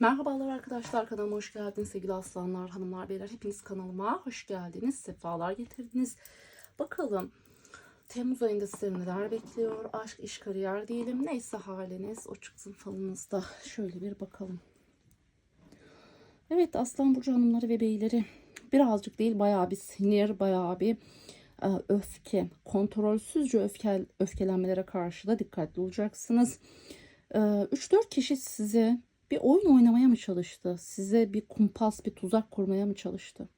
Merhabalar arkadaşlar kanalıma hoş geldiniz sevgili aslanlar, hanımlar, beyler. Hepiniz kanalıma hoş geldiniz, sefalar getirdiniz. Bakalım Temmuz ayında sizi neler bekliyor? Aşk, iş, kariyer diyelim. Neyse haliniz o çıksın falınızda. Şöyle bir bakalım. Evet aslan burcu hanımları ve beyleri birazcık değil bayağı bir sinir, bayağı bir e, öfke, kontrolsüzce öfkel, öfkelenmelere karşı da dikkatli olacaksınız. E, 3-4 kişi size bir oyun oynamaya mı çalıştı? Size bir kumpas, bir tuzak kurmaya mı çalıştı?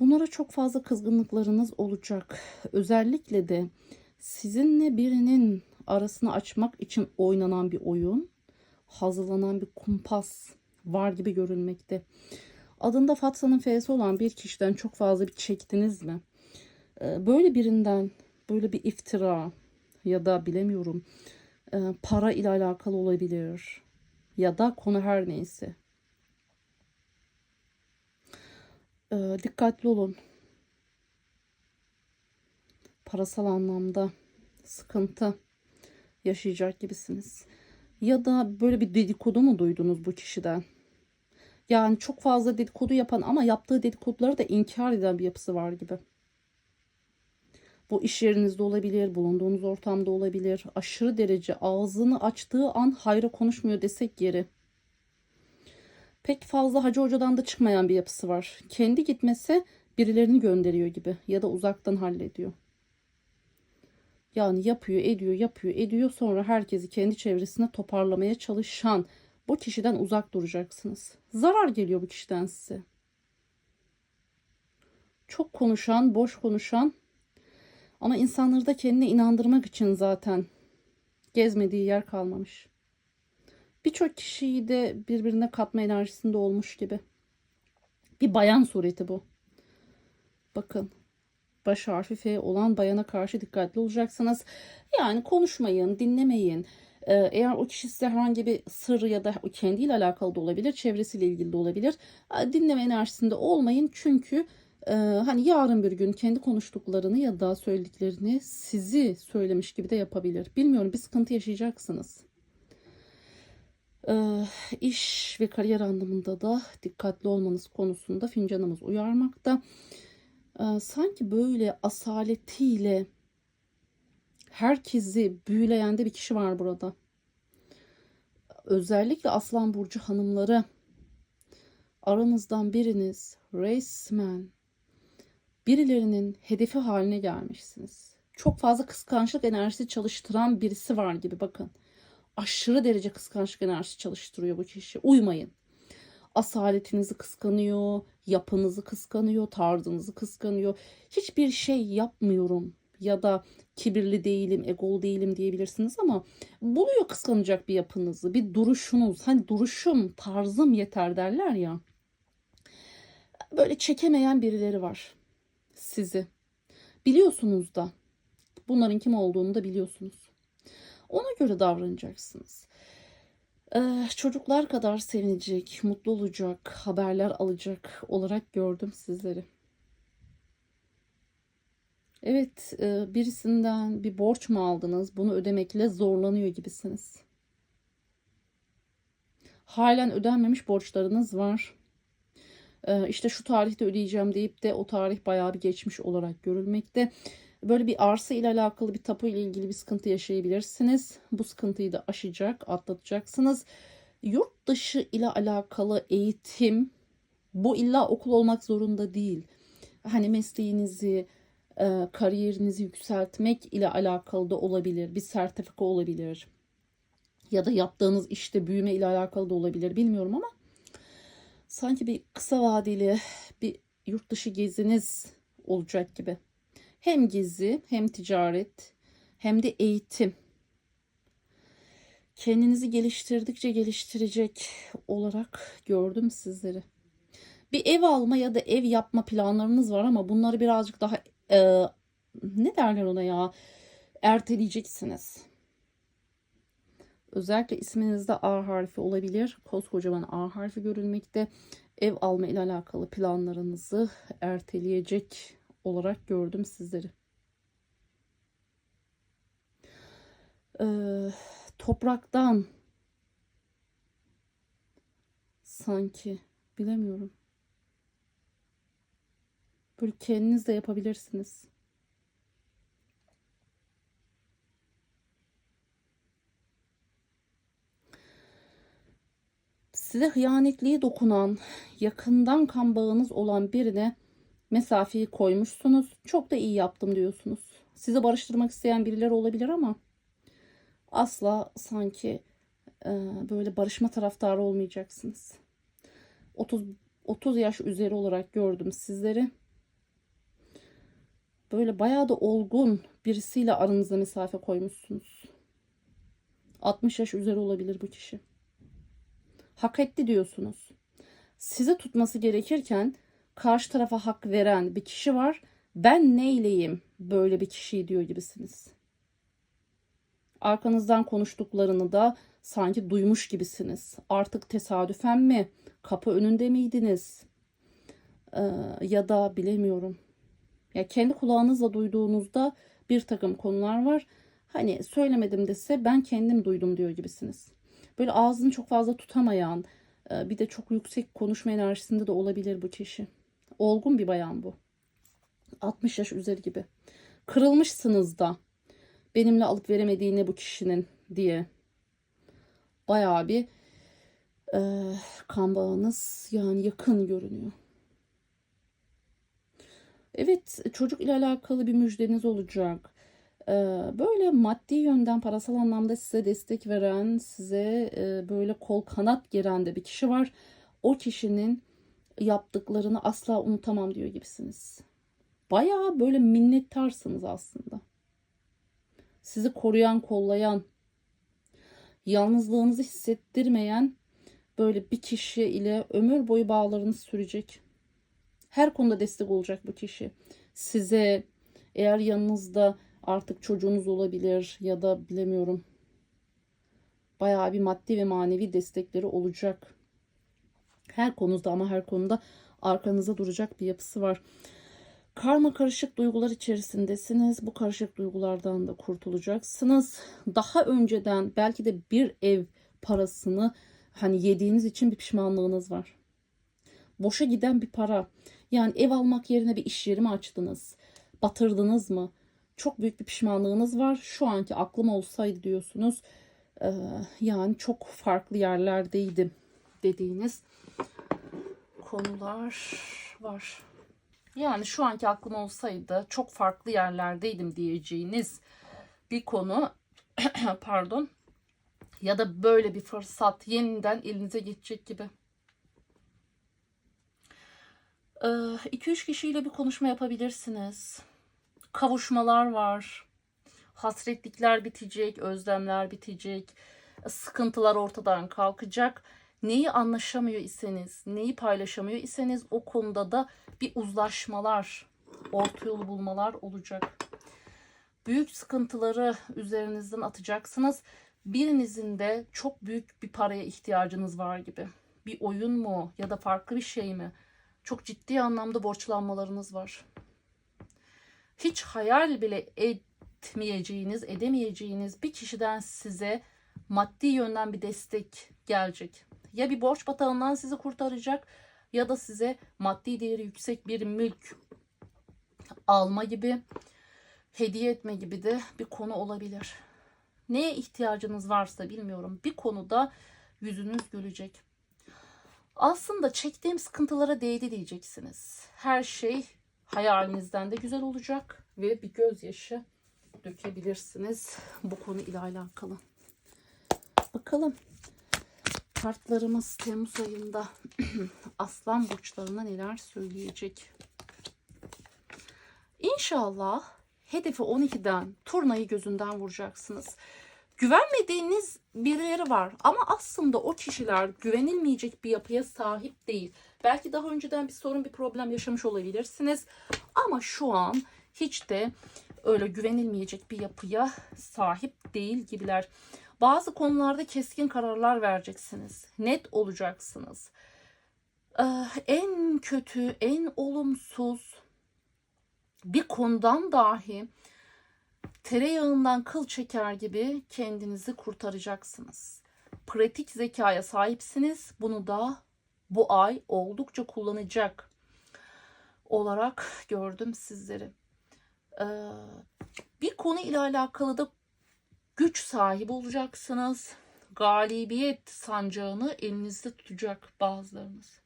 Bunlara çok fazla kızgınlıklarınız olacak. Özellikle de sizinle birinin arasını açmak için oynanan bir oyun, hazırlanan bir kumpas var gibi görünmekte. Adında Fatsa'nın F'si olan bir kişiden çok fazla bir çektiniz mi? Ee, Böyle birinden böyle bir iftira ya da bilemiyorum e, para ile alakalı olabilir ya da konu her neyse. Ee, dikkatli olun. Parasal anlamda sıkıntı yaşayacak gibisiniz. Ya da böyle bir dedikodu mu duydunuz bu kişiden? Yani çok fazla dedikodu yapan ama yaptığı dedikoduları da inkar eden bir yapısı var gibi. Bu iş yerinizde olabilir, bulunduğunuz ortamda olabilir. Aşırı derece ağzını açtığı an hayra konuşmuyor desek yeri. Pek fazla hacı hocadan da çıkmayan bir yapısı var. Kendi gitmese birilerini gönderiyor gibi ya da uzaktan hallediyor. Yani yapıyor, ediyor, yapıyor, ediyor. Sonra herkesi kendi çevresine toparlamaya çalışan bu kişiden uzak duracaksınız. Zarar geliyor bu kişiden size. Çok konuşan, boş konuşan ama insanları da kendine inandırmak için zaten gezmediği yer kalmamış. Birçok kişiyi de birbirine katma enerjisinde olmuş gibi. Bir bayan sureti bu. Bakın baş harfi F olan bayana karşı dikkatli olacaksınız. Yani konuşmayın, dinlemeyin. Ee, Eğer o kişi size herhangi bir sır ya da kendiyle alakalı da olabilir, çevresiyle ilgili de olabilir. Ee, Dinleme enerjisinde olmayın çünkü e, hani yarın bir gün kendi konuştuklarını ya da söylediklerini sizi söylemiş gibi de yapabilir. Bilmiyorum bir sıkıntı yaşayacaksınız. Ee, iş ve kariyer anlamında da dikkatli olmanız konusunda fincanımız uyarmakta. Ee, sanki böyle asaletiyle herkesi büyüleyen de bir kişi var burada. Özellikle Aslan Burcu hanımları aranızdan biriniz resmen birilerinin hedefi haline gelmişsiniz. Çok fazla kıskançlık enerjisi çalıştıran birisi var gibi bakın. Aşırı derece kıskançlık enerjisi çalıştırıyor bu kişi. Uymayın. Asaletinizi kıskanıyor, yapınızı kıskanıyor, tarzınızı kıskanıyor. Hiçbir şey yapmıyorum ya da kibirli değilim, egolu değilim diyebilirsiniz ama buluyor kıskanacak bir yapınızı, bir duruşunuz. Hani duruşum, tarzım yeter derler ya. Böyle çekemeyen birileri var sizi. Biliyorsunuz da. Bunların kim olduğunu da biliyorsunuz. Ona göre davranacaksınız. Ee, çocuklar kadar sevinecek, mutlu olacak, haberler alacak olarak gördüm sizleri. Evet, e, birisinden bir borç mu aldınız? Bunu ödemekle zorlanıyor gibisiniz. Halen ödenmemiş borçlarınız var. Ee, işte şu tarihte ödeyeceğim deyip de o tarih bayağı bir geçmiş olarak görülmekte. Böyle bir arsa ile alakalı bir tapu ile ilgili bir sıkıntı yaşayabilirsiniz. Bu sıkıntıyı da aşacak, atlatacaksınız. Yurt dışı ile alakalı eğitim bu illa okul olmak zorunda değil. Hani mesleğinizi, e, kariyerinizi yükseltmek ile alakalı da olabilir. Bir sertifika olabilir. Ya da yaptığınız işte büyüme ile alakalı da olabilir. Bilmiyorum ama sanki bir kısa vadeli bir yurt dışı geziniz olacak gibi. Hem gezi hem ticaret hem de eğitim. Kendinizi geliştirdikçe geliştirecek olarak gördüm sizleri. Bir ev alma ya da ev yapma planlarınız var ama bunları birazcık daha e, ne derler ona ya erteleyeceksiniz. Özellikle isminizde A harfi olabilir. Koskocaman A harfi görülmekte. Ev alma ile alakalı planlarınızı erteleyecek olarak gördüm sizleri. Ee, topraktan sanki. Bilemiyorum. Böyle kendiniz de yapabilirsiniz. Size hıyanetliği dokunan, yakından kan bağınız olan birine mesafeyi koymuşsunuz. Çok da iyi yaptım diyorsunuz. Sizi barıştırmak isteyen birileri olabilir ama asla sanki e, böyle barışma taraftarı olmayacaksınız. 30 30 yaş üzeri olarak gördüm sizleri. Böyle bayağı da olgun birisiyle aranıza mesafe koymuşsunuz. 60 yaş üzeri olabilir bu kişi. Hak etti diyorsunuz. Sizi tutması gerekirken karşı tarafa hak veren bir kişi var. Ben neyleyim böyle bir kişiyi diyor gibisiniz. Arkanızdan konuştuklarını da sanki duymuş gibisiniz. Artık tesadüfen mi? Kapı önünde miydiniz? Ee, ya da bilemiyorum. Ya kendi kulağınızla duyduğunuzda bir takım konular var. Hani söylemedim dese ben kendim duydum diyor gibisiniz. Böyle ağzını çok fazla tutamayan, e, bir de çok yüksek konuşma enerjisinde de olabilir bu kişi. Olgun bir bayan bu. 60 yaş üzeri gibi. Kırılmışsınız da benimle alıp veremediğini bu kişinin diye. Bayağı bir e, kan bağınız yani yakın görünüyor. Evet çocuk ile alakalı bir müjdeniz olacak. Ee, böyle maddi yönden parasal anlamda size destek veren, size e, böyle kol kanat geren de bir kişi var. O kişinin yaptıklarını asla unutamam diyor gibisiniz. Bayağı böyle minnettarsınız aslında. Sizi koruyan, kollayan, yalnızlığınızı hissettirmeyen böyle bir kişi ile ömür boyu bağlarınız sürecek. Her konuda destek olacak bu kişi. Size eğer yanınızda artık çocuğunuz olabilir ya da bilemiyorum. Bayağı bir maddi ve manevi destekleri olacak. Her konuda ama her konuda arkanıza duracak bir yapısı var. Karma karışık duygular içerisindesiniz. Bu karışık duygulardan da kurtulacaksınız. Daha önceden belki de bir ev parasını hani yediğiniz için bir pişmanlığınız var. Boşa giden bir para. Yani ev almak yerine bir iş yeri mi açtınız? Batırdınız mı? Çok büyük bir pişmanlığınız var. Şu anki aklım olsaydı diyorsunuz. Ee, yani çok farklı yerlerdeydim dediğiniz konular var. Yani şu anki aklım olsaydı çok farklı yerlerdeydim diyeceğiniz bir konu pardon ya da böyle bir fırsat yeniden elinize geçecek gibi. 2-3 ee, kişiyle bir konuşma yapabilirsiniz. Kavuşmalar var. Hasretlikler bitecek, özlemler bitecek. Sıkıntılar ortadan kalkacak. Neyi anlaşamıyor iseniz, neyi paylaşamıyor iseniz o konuda da bir uzlaşmalar, orta yolu bulmalar olacak. Büyük sıkıntıları üzerinizden atacaksınız. Birinizin de çok büyük bir paraya ihtiyacınız var gibi. Bir oyun mu ya da farklı bir şey mi? Çok ciddi anlamda borçlanmalarınız var. Hiç hayal bile etmeyeceğiniz, edemeyeceğiniz bir kişiden size maddi yönden bir destek gelecek. Ya bir borç batağından sizi kurtaracak ya da size maddi değeri yüksek bir mülk alma gibi, hediye etme gibi de bir konu olabilir. Neye ihtiyacınız varsa bilmiyorum. Bir konuda yüzünüz gülecek. Aslında çektiğim sıkıntılara değdi diyeceksiniz. Her şey hayalinizden de güzel olacak ve bir gözyaşı dökebilirsiniz bu konu ile alakalı. Bakalım kartlarımız Temmuz ayında aslan burçlarına neler söyleyecek. İnşallah hedefi 12'den turnayı gözünden vuracaksınız. Güvenmediğiniz birileri var ama aslında o kişiler güvenilmeyecek bir yapıya sahip değil. Belki daha önceden bir sorun bir problem yaşamış olabilirsiniz ama şu an hiç de öyle güvenilmeyecek bir yapıya sahip değil gibiler. Bazı konularda keskin kararlar vereceksiniz. Net olacaksınız. Ee, en kötü, en olumsuz bir konudan dahi tereyağından kıl çeker gibi kendinizi kurtaracaksınız. Pratik zekaya sahipsiniz. Bunu da bu ay oldukça kullanacak olarak gördüm sizleri. Ee, bir konu ile alakalı da güç sahibi olacaksınız. Galibiyet sancağını elinizde tutacak bazılarınız.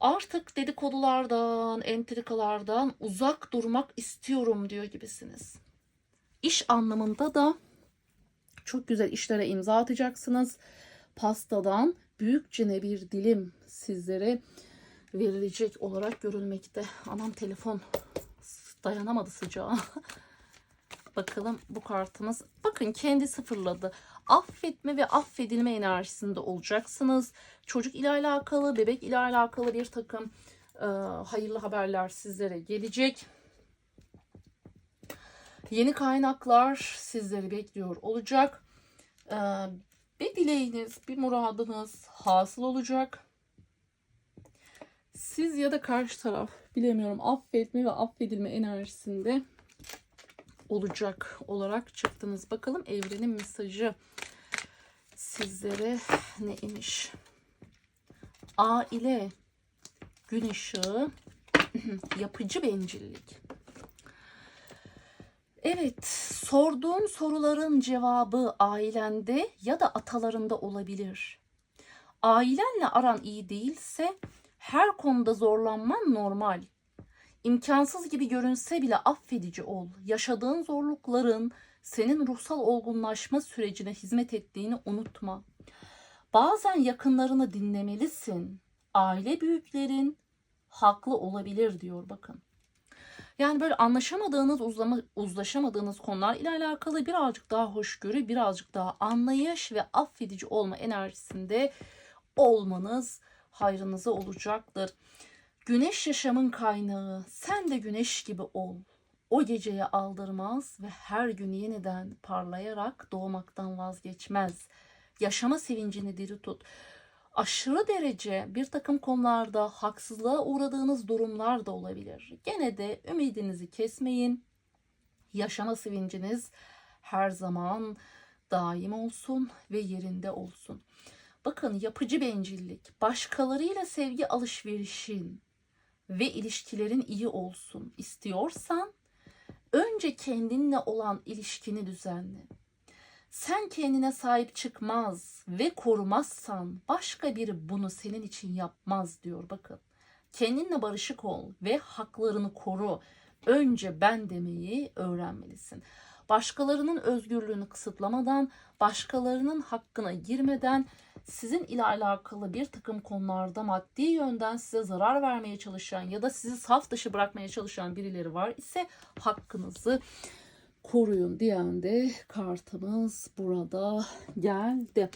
Artık dedikodulardan, entrikalardan uzak durmak istiyorum diyor gibisiniz. İş anlamında da çok güzel işlere imza atacaksınız. Pastadan büyükçene bir dilim sizlere verilecek olarak görülmekte. Anam telefon dayanamadı sıcağa. Bakalım bu kartımız. Bakın kendi sıfırladı. Affetme ve affedilme enerjisinde olacaksınız. Çocuk ile alakalı, bebek ile alakalı bir takım e, hayırlı haberler sizlere gelecek. Yeni kaynaklar sizleri bekliyor olacak. E, bir dileğiniz, bir muradınız hasıl olacak. Siz ya da karşı taraf bilemiyorum affetme ve affedilme enerjisinde olacak olarak çıktınız. Bakalım evrenin mesajı sizlere neymiş? Aile, gün ışığı, yapıcı bencillik. Evet, sorduğun soruların cevabı ailende ya da atalarında olabilir. Ailenle aran iyi değilse her konuda zorlanman normal. İmkansız gibi görünse bile affedici ol. Yaşadığın zorlukların senin ruhsal olgunlaşma sürecine hizmet ettiğini unutma. Bazen yakınlarını dinlemelisin. Aile büyüklerin haklı olabilir diyor bakın. Yani böyle anlaşamadığınız, uzlama, uzlaşamadığınız konular ile alakalı birazcık daha hoşgörü, birazcık daha anlayış ve affedici olma enerjisinde olmanız hayrınıza olacaktır. Güneş yaşamın kaynağı. Sen de güneş gibi ol. O geceye aldırmaz ve her gün yeniden parlayarak doğmaktan vazgeçmez. Yaşama sevincini diri tut. Aşırı derece bir takım konularda haksızlığa uğradığınız durumlar da olabilir. Gene de ümidinizi kesmeyin. Yaşama sevinciniz her zaman daim olsun ve yerinde olsun. Bakın yapıcı bencillik, başkalarıyla sevgi alışverişin ve ilişkilerin iyi olsun istiyorsan önce kendinle olan ilişkini düzenle. Sen kendine sahip çıkmaz ve korumazsan başka biri bunu senin için yapmaz diyor bakın. Kendinle barışık ol ve haklarını koru. Önce ben demeyi öğrenmelisin. Başkalarının özgürlüğünü kısıtlamadan, başkalarının hakkına girmeden sizin ile alakalı bir takım konularda maddi yönden size zarar vermeye çalışan ya da sizi saf dışı bırakmaya çalışan birileri var ise hakkınızı koruyun diyen de kartımız burada geldi.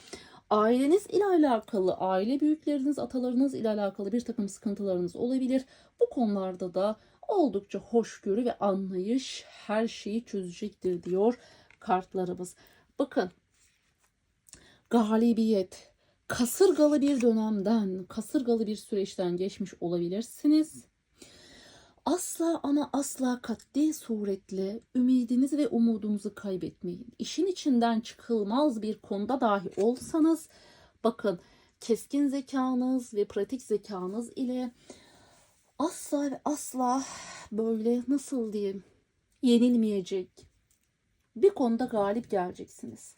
Aileniz ile alakalı, aile büyükleriniz, atalarınız ile alakalı bir takım sıkıntılarınız olabilir. Bu konularda da oldukça hoşgörü ve anlayış her şeyi çözecektir diyor kartlarımız. Bakın galibiyet, kasırgalı bir dönemden, kasırgalı bir süreçten geçmiş olabilirsiniz. Asla ama asla katli suretle ümidinizi ve umudunuzu kaybetmeyin. İşin içinden çıkılmaz bir konuda dahi olsanız bakın keskin zekanız ve pratik zekanız ile asla ve asla böyle nasıl diyeyim yenilmeyecek bir konuda galip geleceksiniz.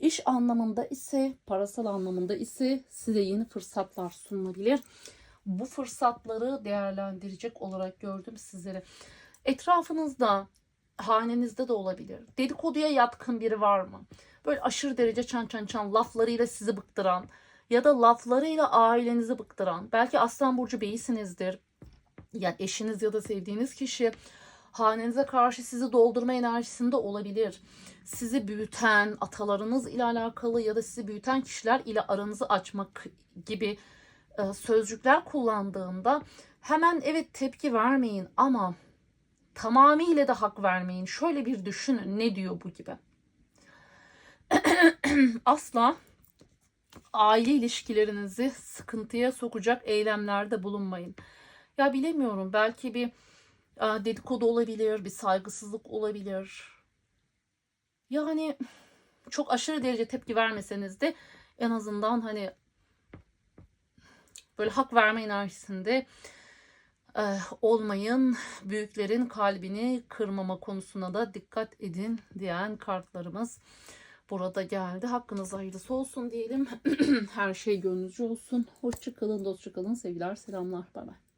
İş anlamında ise, parasal anlamında ise size yeni fırsatlar sunulabilir. Bu fırsatları değerlendirecek olarak gördüm sizleri. Etrafınızda, hanenizde de olabilir. Dedikoduya yatkın biri var mı? Böyle aşırı derece çan çan çan laflarıyla sizi bıktıran ya da laflarıyla ailenizi bıktıran. Belki Aslan Burcu beyisinizdir. Yani eşiniz ya da sevdiğiniz kişi hanenize karşı sizi doldurma enerjisinde olabilir. Sizi büyüten, atalarınız ile alakalı ya da sizi büyüten kişiler ile aranızı açmak gibi e, sözcükler kullandığında hemen evet tepki vermeyin ama tamamıyla da hak vermeyin. Şöyle bir düşünün ne diyor bu gibi. Asla aile ilişkilerinizi sıkıntıya sokacak eylemlerde bulunmayın. Ya bilemiyorum belki bir dedikodu olabilir, bir saygısızlık olabilir. Yani çok aşırı derece tepki vermeseniz de en azından hani Böyle hak verme enerjisinde e, olmayın. Büyüklerin kalbini kırmama konusuna da dikkat edin diyen kartlarımız burada geldi. Hakkınız hayırlısı olsun diyelim. Her şey gönlünüzce olsun. Hoşçakalın, dostçakalın. Sevgiler, selamlar. Bay bay.